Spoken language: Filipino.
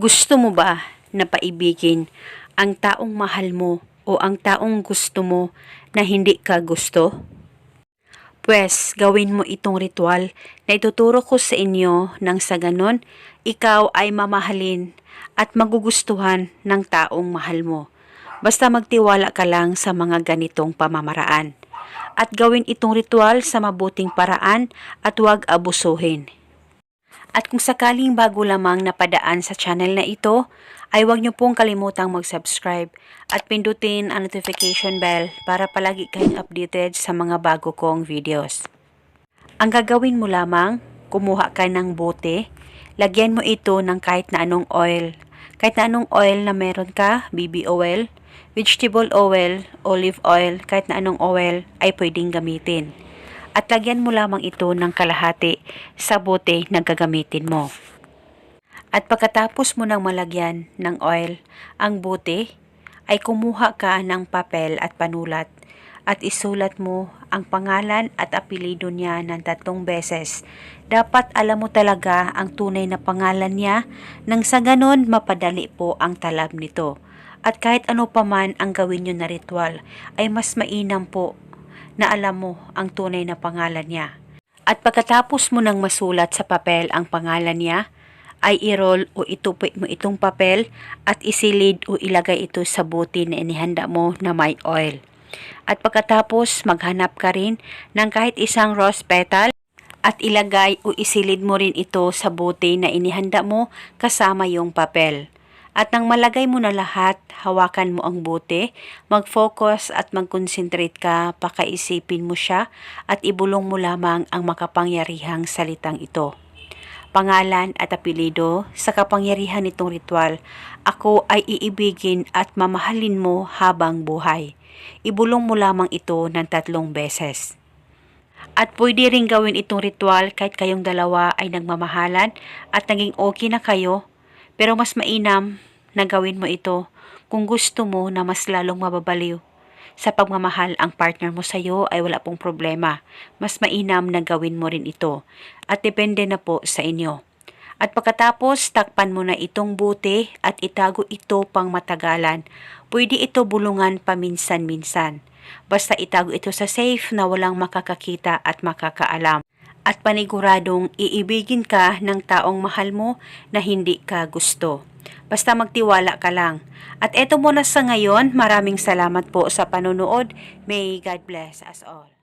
Gusto mo ba na paibigin ang taong mahal mo o ang taong gusto mo na hindi ka gusto? Pwes, gawin mo itong ritual na ituturo ko sa inyo nang sa ganon, ikaw ay mamahalin at magugustuhan ng taong mahal mo. Basta magtiwala ka lang sa mga ganitong pamamaraan. At gawin itong ritual sa mabuting paraan at huwag abusuhin. At kung sakaling bago lamang napadaan sa channel na ito, ay huwag niyo pong kalimutang mag-subscribe at pindutin ang notification bell para palagi kayong updated sa mga bago kong videos. Ang gagawin mo lamang, kumuha ka ng bote, lagyan mo ito ng kahit na anong oil. Kahit na anong oil na meron ka, BB oil, vegetable oil, olive oil, kahit na anong oil ay pwedeng gamitin at lagyan mo lamang ito ng kalahati sa bote na gagamitin mo. At pagkatapos mo nang malagyan ng oil ang bote, ay kumuha ka ng papel at panulat at isulat mo ang pangalan at apelido niya ng tatlong beses. Dapat alam mo talaga ang tunay na pangalan niya nang sa ganon mapadali po ang talab nito. At kahit ano paman ang gawin nyo na ritual, ay mas mainam po na alam mo ang tunay na pangalan niya. At pagkatapos mo nang masulat sa papel ang pangalan niya, ay i-roll o itupit mo itong papel at isilid o ilagay ito sa buti na inihanda mo na may oil. At pagkatapos maghanap ka rin ng kahit isang rose petal at ilagay o isilid mo rin ito sa buti na inihanda mo kasama yung papel. At nang malagay mo na lahat, hawakan mo ang bote, mag-focus at mag-concentrate ka, pakaisipin mo siya at ibulong mo lamang ang makapangyarihang salitang ito. Pangalan at apelido sa kapangyarihan nitong ritual, ako ay iibigin at mamahalin mo habang buhay. Ibulong mo lamang ito ng tatlong beses. At pwede rin gawin itong ritual kahit kayong dalawa ay nagmamahalan at naging okay na kayo pero mas mainam na gawin mo ito kung gusto mo na mas lalong mababaliw. Sa pagmamahal ang partner mo sa iyo ay wala pong problema. Mas mainam na gawin mo rin ito. At depende na po sa inyo. At pagkatapos, takpan mo na itong buti at itago ito pang matagalan. Pwede ito bulungan paminsan-minsan. Basta itago ito sa safe na walang makakakita at makakaalam at paniguradong iibigin ka ng taong mahal mo na hindi ka gusto. Basta magtiwala ka lang. At eto muna sa ngayon, maraming salamat po sa panonood. May God bless us all.